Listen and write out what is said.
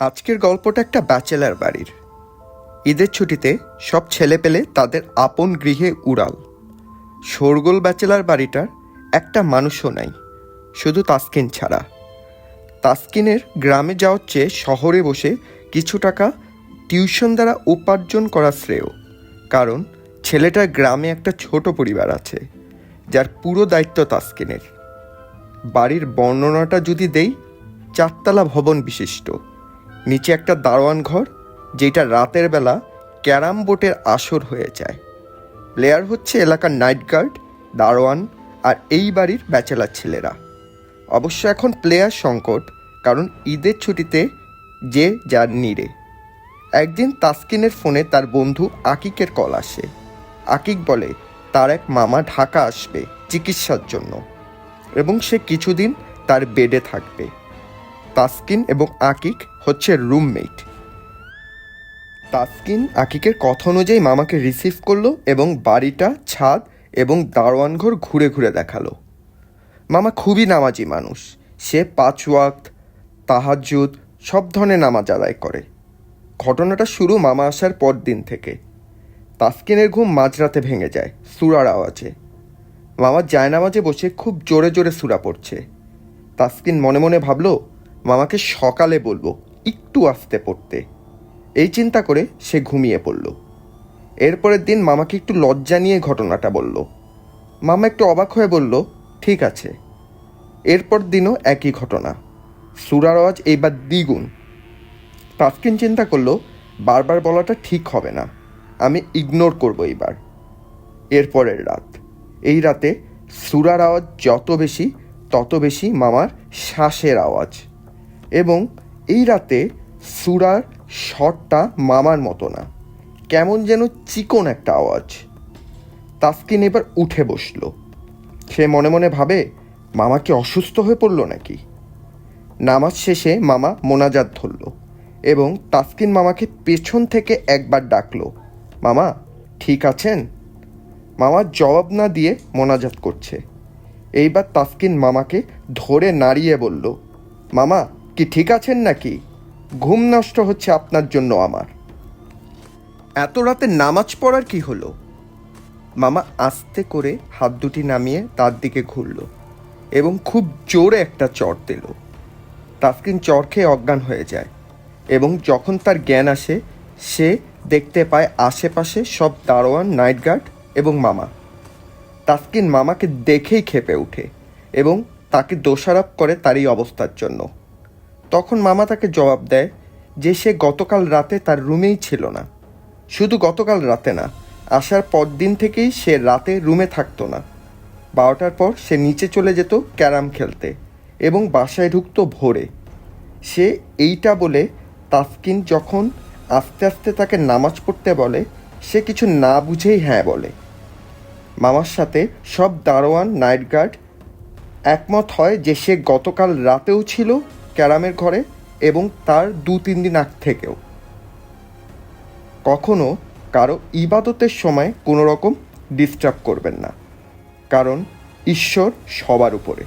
আজকের গল্পটা একটা ব্যাচেলার বাড়ির। ঈদের ছুটিতে সব ছেলে পেলে তাদের আপন গৃহে উড়াল। শোরগোল ব্যাচেলার বাড়িটার একটা মানুষও নাই, শুধু তাসকিন ছাড়া। তাসকিনের গ্রামে যাওয়ার চেয়ে শহরে বসে কিছু টাকা টিউশন দ্বারা উপার্জন করা শ্রেয়, কারণ ছেলেটার গ্রামে একটা ছোট পরিবার আছে, যার পুরো দায়িত্ব তাসকিনের। বাড়ির বর্ণনাটা যদি দেই, চারতলা ভবন বিশিষ্ট। নিচে একটা দারোয়ান ঘর যেটা রাতের বেলা ক্যারাম বোর্ডের আসর হয়ে যায়। প্লেয়ার হচ্ছে এলাকার নাইট গার্ড, দারোয়ান আর এই বাড়ির ব্যাচেলার ছেলেরা। অবশ্য এখন প্লেয়ার সংকট, কারণ ঈদের ছুটিতে যে যার নিরে। একদিন তাসকিনের ফোনে তার বন্ধু আকিকের কল আসে। আকিক বলে, তার এক মামা ঢাকা আসবে চিকিৎসার জন্য এবং সে কিছুদিন তার বেডে থাকবে। তাসকিন এবং আকিক হচ্ছে রুমমেট। তাসকিন আকিকের কথা অনুযায়ী মামাকে রিসিভ করল এবং বাড়িটা, ছাদ এবং দারোয়ান ঘর ঘুরে ঘুরে দেখাল। মামা খুবই নামাজি মানুষ। সে পাঁচ ওয়াক্ত তাহাজুদ সব ধরনের নামাজ আদায় করে। ঘটনাটা শুরু মামা আসার পর দিন থেকে। তাসকিনের ঘুম মাঝরাতে ভেঙে যায়, সুরার আওয়াজে। মামা জায়নামাজে বসে খুব জোরে জোরে সুরা পড়ছে। তাসকিন মনে মনে ভাবলো মামাকে সকালে বলব, একটু আসতে পড়তে। এই চিন্তা করে সে ঘুমিয়ে পড়ল। এরপরের দিন মামাকে একটু লজ্জা নিয়ে ঘটনাটা বলল। মামা একটু অবাক হয়ে বলল, ঠিক আছে। এরপর দিনও একই ঘটনা। সুরার আওয়াজ এইবার দ্বিগুণ। তাসকিন চিন্তা করল, বারবার বলাটা ঠিক হবে না। আমি ইগনোর করব এইবার। এরপরের রাত। এই রাতে সুরার আওয়াজ যত বেশি, তত বেশি মামার শ্বাসের আওয়াজ। এবং এই রাতে সুরার শটটা মামার মতো না। কেমন যেন চিকন একটা আওয়াজ। তাসকিন এবার উঠে বসল। সে মনে মনে ভাবে, মামা কি অসুস্থ হয়ে পড়ল নাকি? নামাজ শেষে মামা মোনাজাত ধরল এবং তাসকিন মামাকে পেছন থেকে একবার ডাকলো, মামা, ঠিক আছেন? মামা জবাব না দিয়ে মোনাজাত করছে। এইবার তাসকিন মামাকে ধরে নাড়িয়ে বলল, মামা কি ঠিক আছেন নাকি? ঘুম নষ্ট হচ্ছে আপনার জন্য আমার। এত রাতে নামাজ পড়ার কি হলো? মামা আস্তে করে হাত দুটি নামিয়ে তার দিকে ঘুরল এবং খুব জোরে একটা চর দিল। তাসকিন চর খেয়ে অজ্ঞান হয়ে যায় এবং যখন তার জ্ঞান আসে, সে দেখতে পায় আশেপাশে সব দারোয়ান নাইট গার্ড এবং মামা। তাসকিন মামাকে দেখেই খেপে ওঠে এবং তাকে দোষারোপ করে তার এই অবস্থার জন্য। তখন মামা তাকে জবাব দেয় যে সে গতকাল রাতে তার রুমেই ছিল না। শুধু গতকাল রাতে না, আসার পর দিন থেকেই সে রাতে রুমে থাকতো না। বারোটার পর সে নিচে চলে যেত ক্যারাম খেলতে এবং বাসায় ঢুকতো ভোরে। সে এইটা বলে তাসকিন যখন আস্তে আস্তে তাকে নামাজ পড়তে বলে, সে কিছু না বুঝেই হ্যাঁ বলে। মামার সাথে সব দারোয়ান, নাইট গার্ড একমত হয় যে সে গতকাল রাতেও ছিল ক্যারামের ঘরে এবং তার দু তিন দিন আগ থেকেও। কখনো কারও ইবাদতের সময় কোনো রকম ডিস্টার্ব করবেন না, কারণ ঈশ্বর সবার উপরে।